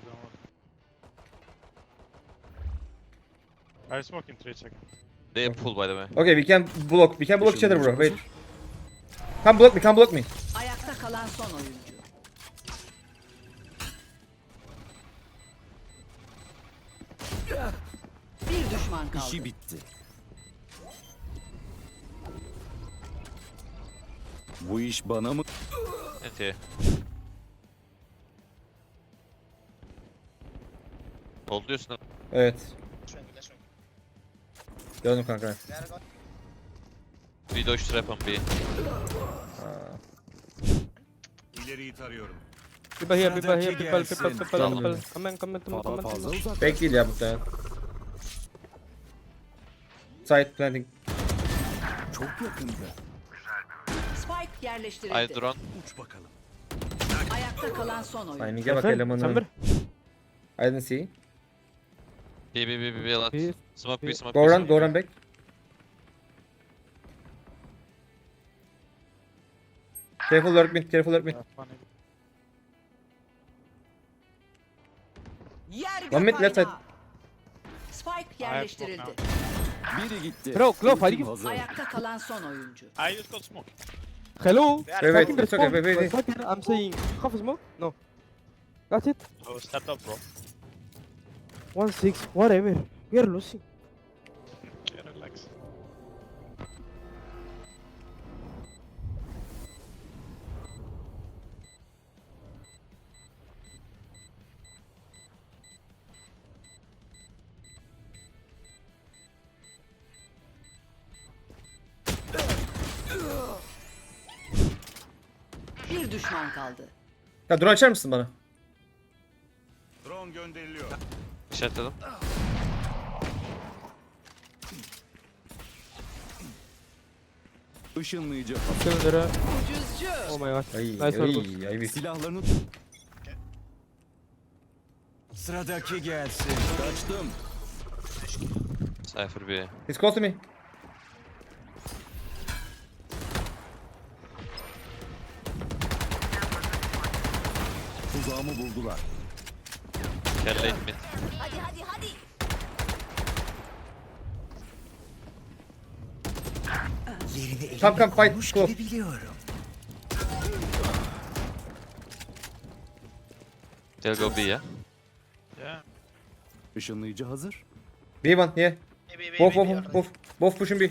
don't want. I smoke in 3 seconds. They have pull by the way. Okay, we can block. We can block each other, bro. Wait. Come block me. Come block me. Ayakta kalan son oyuncu. Bir düşman kaldı. İşi bitti. Bu iş bana mı? NT. Hold diyorsun. Evet. Döndüm kanka. We dodge trap on B. İleriyi tarıyorum. People here, people here, people, people, people, Tamam. people. Come in, come in, come in, come in. Back değil ya muhtemelen. Side planting. Çok yakında. Spike yerleştirildi. I drone. Uç bakalım. Ayakta kalan son oyuncu. Timing'e bak elemanın. I didn't see. B B B B B lot. Smoke B smoke Go run, go run back. Careful lurk mid, careful lurk mid. Yer One mid, left side. Spike yerleştirildi. Biri gitti. Bro, Ultim git. hazır. Ayakta kalan son oyuncu. I just got smoke. Hello? Wait, wait, it's okay, wait, wait, I'm saying, half smoke? No. That's it. Oh, stepped up, bro. One six, whatever. We are losing. Okay, relax. Bir düşman kaldı. Ya drone açar mısın bana? Drone gönderiliyor. İşaretledim. Işınlayıcı. Ucuzcu. Oh my god. Ay, Nice work. ay, ay. Silahlarını... Sıradaki gelsin. Kaçtım. Cypher B. He's close to me. Tuzağımı buldular. Carry late mid. Come, come, fight. Close. They'll go B ya. Yeah. Işınlayıcı hazır. B1, yeah. Both, both, both. Both pushing B.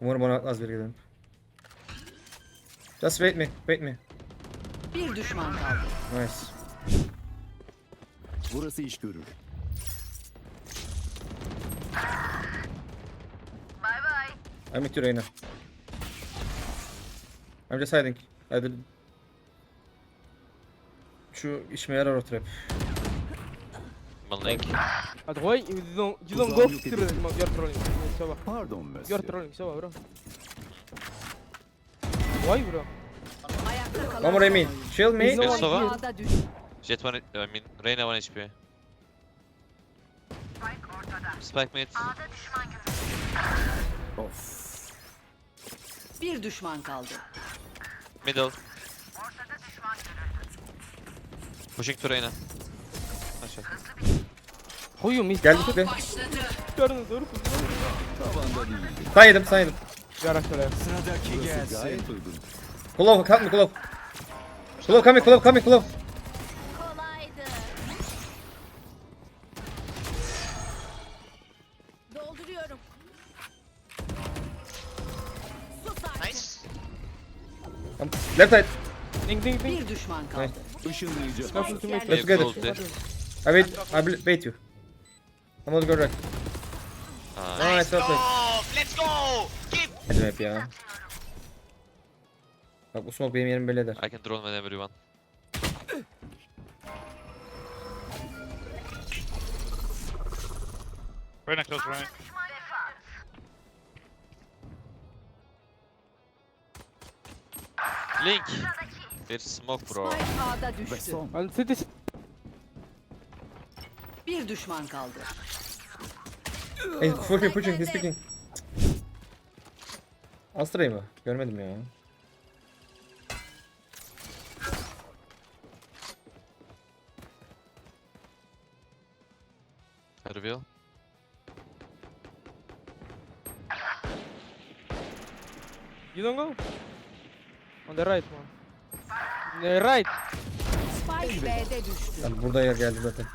Umarım ona az bir gidelim. Just wait me, wait me. Bir düşman kaldı. Nice. Burası iş görür. I'm with you Reyna. I'm just hiding. I did... Şu işime yarar o trap. One link. But why you don't, you don't go through? You're trolling. Pardon Messi. You're trolling, Sova, bro. Why, bro? Ayakta kalan One more no Yes, Sova. Ağda düş. Jet 1 I mean Reyna 1 HP. Spike mid. Of. Bir düşman kaldı. Middle. Pushing to Reyna. Aşağı. How you missed? Geldi kitle. Gördünüz doğru. Tavanda değil. Sen yedim. You're actually. Sıradaki gelsin. Kulov, help me Kulov. Kulov coming, Kulov coming, Kulov. Kolaydı. Dolduruyorum. Sus artık. Um, Left side. Ding ding ding. Bir düşman kaldı. Işınlayıcı. To make. Let's get it. I wait, I wait you. I'm gonna go right. Aa, Nice, well played. Let's go! Keep Hadi hep ya. Bak bu smoke benim yerimi belli eder. I can drone whenever you want. Reyna close, Reyna. Link. Bir smoke bro. Spike ağda Ve düştü. And city. Bir düşman kaldı. He's pushing, pushing, he's picking. Astra'yı mı? Görmedim ya. Reveal. You don't go? On the right one. On the right. Spike B'de burada yer geldi zaten.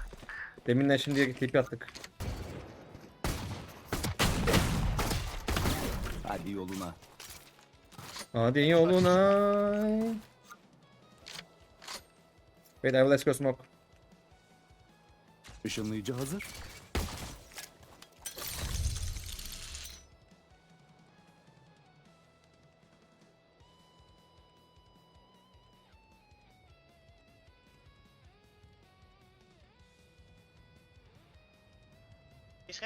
Deminden şimdiye klip attık. Hadi yoluna. Hadi yoluna. Wait, I will let's go smoke. Işınlayıcı hazır.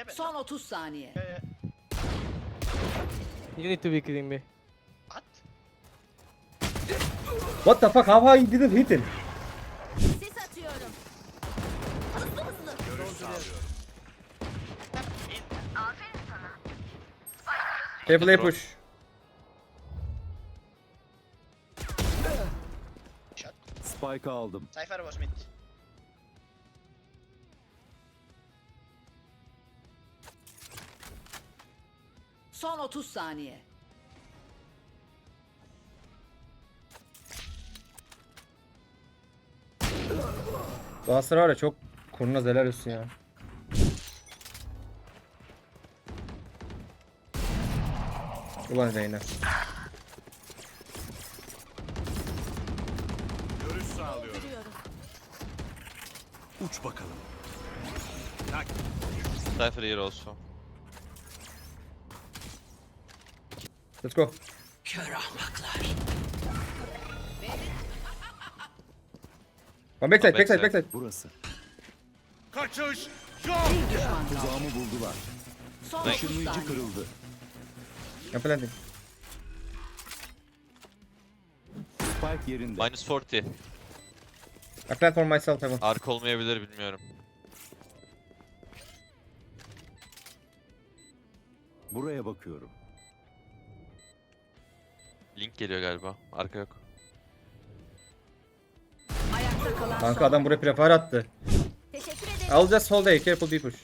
Son 30 saniye. You need to be kidding me. What the fuck? How I didn't hit him? Sis atıyorum. Hızlı hızlı. A push. Spike aldım. Cypher was mid. Son 30 saniye. Galatasaray var ya çok kurnaz helal olsun ya. Ulan Reyna. Dolduruyorum. Uç bakalım. Cypher here also. Let's go. One backside, backside, backside. Burası. Bir düşman kaldı. Tuzağımı buldular. Son 30 Işınlayıcı kırıldı. Planting. Spike yerinde. Minus 40. I plant for myself heaven. Arka olmayabilir bilmiyorum. Buraya bakıyorum. Link geliyor galiba. Arka yok. Kanka adam buraya prefire attı. Teşekkür ederim. I'll just hold A, careful B push.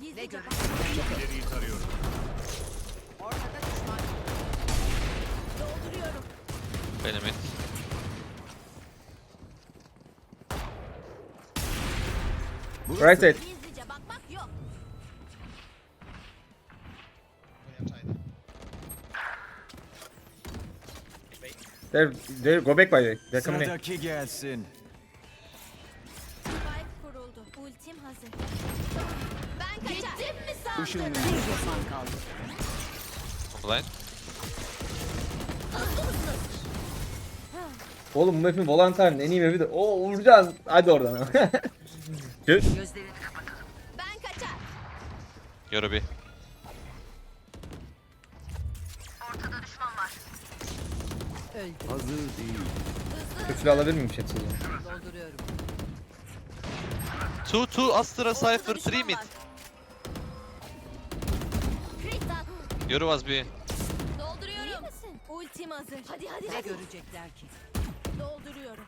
Gizlice. Benim. Burası. Right side. There, there, go back by the way. İn. Sıradaki gelsin. Spike kuruldu. Ultim hazır. Ben kaçar. Gittim mi sandın? Işınlayıcı. Bir düşman kaldı. Blind. Oğlum bu map'in Volantine'ın en iyi map'i de. Oo Uğurcan. Hadi oradan. Gö- Gözlerini Ben kaçar. Yoru bir. Öldü. Hazır değil. Küfür alabilir miyim chat sizi? Dolduruyorum. 2 2 Astra Cypher 3 düşman mid. Yoru was B. Dolduruyorum. İyi misin? Ultim hazır. Hadi hadi Ne hadi. görecekler ki? Dolduruyorum.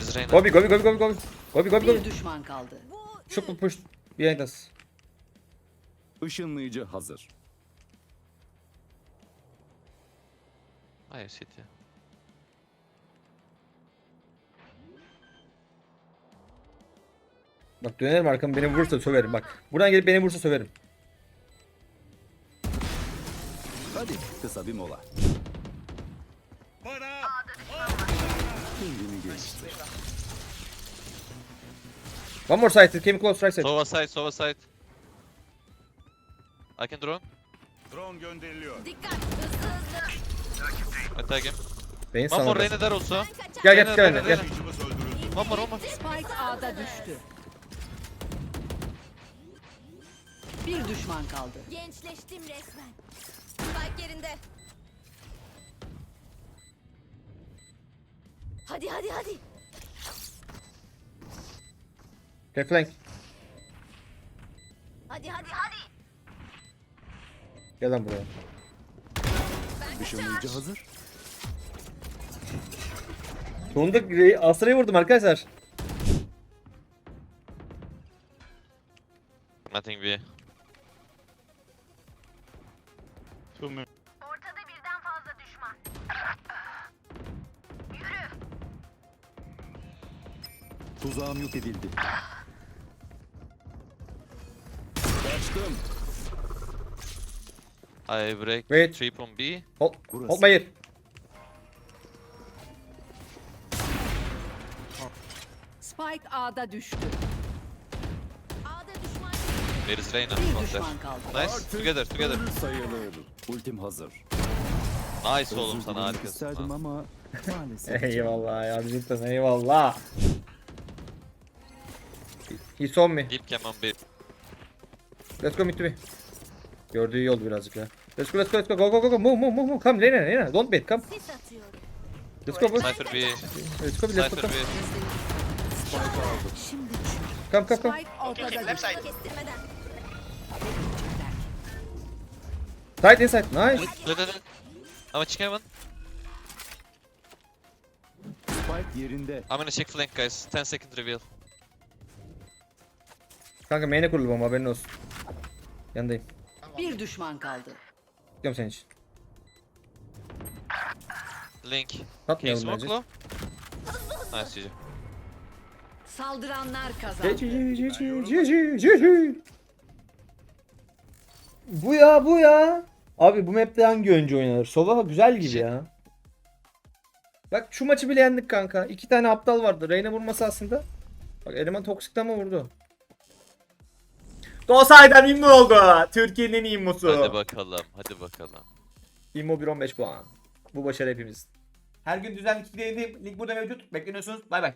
İs Reyna? Gobi, Gobi, Gobi, Gobi, Gobi. Gobi, Gobi, Bir Gobi. düşman kaldı. Bu Shoot will push behind us. Işınlayıcı hazır. Hayır city. Bak dönerim arkamı beni vurursa söverim bak. Buradan gelip beni vursa söverim. Hadi kısa bir mola. Kendini geliştir. One more side, it came close right side. Sova side, Sova side. I can drone. dikkat. Hızlı hızlı. Tag him. Beyin One more. Reyna there also. Gel gel Reyna, gel Reyna, gel. Reyna. One more, one more. Spike A'da düştü. Bir düşman kaldı. Gençleştim resmen. Spike yerinde. Hadi hadi hadi. Play flank. Hadi hadi hadi. Gel lan buraya. Işınlayıcı kaçar. hazır. Sonunda Astra'yı vurdum arkadaşlar. Nothing B. Two mid. Tuzağım yok edildi. Kaçtım. I break Wait. trip on B. Hold, Burası. hold my ear. Spike A'da düştü. A'da düşman. Where is Reyna? Bir Not there. düşman kaldı. Nice. Together, together. ölü sayılır. Ultim hazır. Nice oğlum Özür sana dilemek harikasın. isterdim ama maalesef. Eyvallah ya de eyvallah. He saw me. Keep cam on B. Let's go mid to me. Gördüğü yol birazcık ya. Let's go let's go let's go go go go go move move move move come Lena Lena don't bait come let's go boys Cypher B. let's go let's go come B. Şimdi come come come düştü. Kestirmeden. Tight inside nice Let it. I'm a chicken heaven. Spike yerinde. I'm gonna check flank guys. 10 second reveal. Kanka main'e kurulu bomba haberin olsun Yanındayım Bir düşman kaldı. Gidiyorum senin için Link. Can you Atmayalım smoke bence low? Nice GG. Saldıranlar kazandı. Bu ya bu ya Abi bu map'te hangi oyuncu oynanır? Sova güzel gibi ya Bak şu maçı bile yendik kanka. İki tane aptal vardı. Reyna vurması aslında. Bak eleman toksikten mi vurdu? Dosaydan immo oldu. Türkiye'nin en iyi immosu. Hadi bakalım. Hadi bakalım. İmmo 1.15 puan. Bu başarı hepimiz. Her gün düzenli kitle yayındayım. Link burada mevcut. Bekleniyorsunuz. Bay bay.